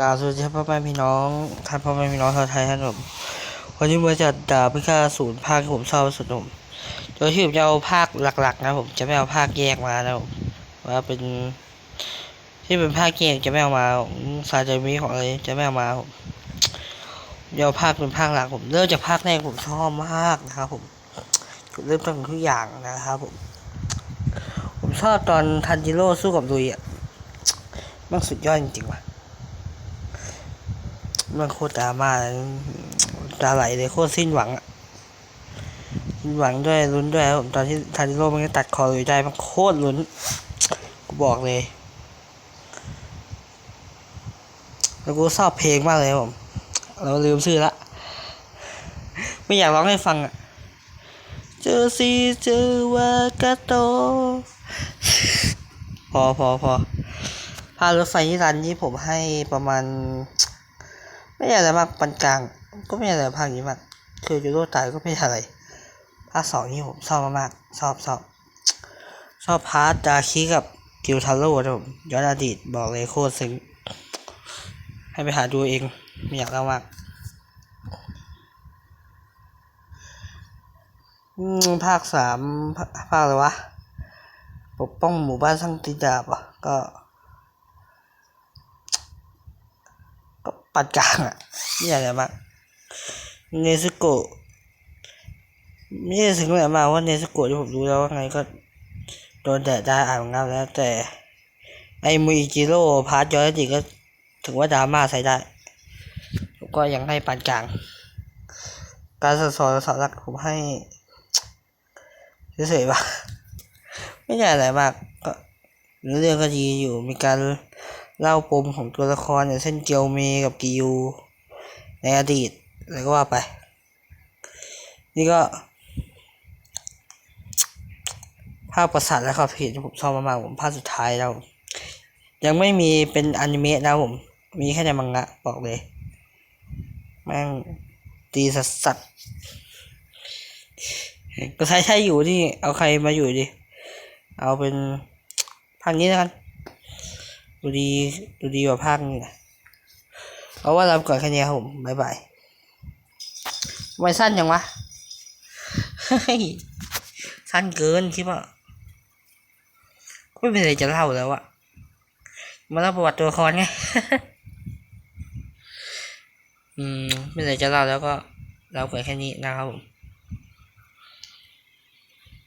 กาสวัสดีครับพ่อแม่พี่น้องท่านพ่อแม่พี่น้องชาวไทยท่านผมวันนี้มาจัดดาบพิฆาตศูนย์ภาคที่ผมชอบสุดผมโดยที่ผมจะเอาภาคหลัก ๆ นะผมจะไม่เอาภาคแยกมานะผมว่าเป็นที่เป็นภาคแยกจะไม่เอามาซาจามิของอะไรจะไม่เอามาผมเดี๋ยวเอาภาคเป็นภาคหลักผมเริ่มจากภาคแรกผมชอบมากนะครับผมจุดเริ่มต้นของทุกอย่างนะครับผม ผมชอบตอนทันจิโร่สู้กับลุยอะมันสุดยอดจริงๆว่ะ มันโคตรดราม่าเลยตาไหลเลยโคตรสิ้นหวังอะสิ้นหวังด้วยลุ้นด้วยผมตอนที่ทันจิโร่มันตัดคอลุยได้มันโคตรลุ้นกูบอกเลย แล้วกูชอบเพลงมากเลยผม เราลืมชื่อละ ไม่อยากร้องให้ฟังอะเจอซีเจอวากาโต พอพอพอพารถไฟนิรันดร์นี้ผมให้ประมาณ ไม่อะไรมากปานกลาง ก็ไม่อะไรภาคนี้มากคือจูโร่ตายก็ไม่อะไรภาคสองนี่ผมชอบมากๆชอบชอบชอบพาร์ทดาคิกับกิลทาโร่นะผมย้อนอดีตบอกเลยโคตรซึ้งให้ไปหาดูเองไม่อยากเล่ามากภาคสามภาภาคอะไรวะ ปกป้องหมู่บ้านสร้างติดาบอะก็ ปัดกลางอะไม่ใช่อะไรมากเนซึโกะไม่ใช่ถึงไหนมาว่าเนซึโกะที่ผมรู้แล้วว่าไงก็โดนแดดได้อ่านงานแล้วแต่ ไอ้มุยจิโร่พาร์ทยอนอดีตก็ถือว่าดราม่าใช้ได้ ก็ยังให้ปานกลาง การสอนสอนสอนหลักผมให้เฉยๆว่ะไม่ใช่อะไรมากก็เรื่องก็ดีอยู่มีการ เล่าปมของตัวละครอย่างเช่นเกียวเมกับกิยูในอดีตอะไรก็ว่าไป นี่ก็ ภาพประสาทและความผิดที่ผมชอบมากๆผมภาคสุดท้ายแล้ว ยังไม่มีเป็นอนิเมะนะผม มีแค่ในมังงะบอกเลย แม่งตีสัสสัสก็ใช้ใช้อยู่ที่เอาใครมาอยู่ดิ เอาเป็นภาคนี้แล้วกัน ดูดีดูดีกว่าภาคนี้นะเอาว่าลาก่อนแค่นี้ครับผมบายบายไมสั้นจังวะสั้นเกินคิดว่าไม่เป็นไรจะเล่าแล้วอะมาเล่าประวัติตัวละครไง อืม ไม่เป็นไรจะเล่าแล้วก็เล่าไปแค่นี้นะครับผม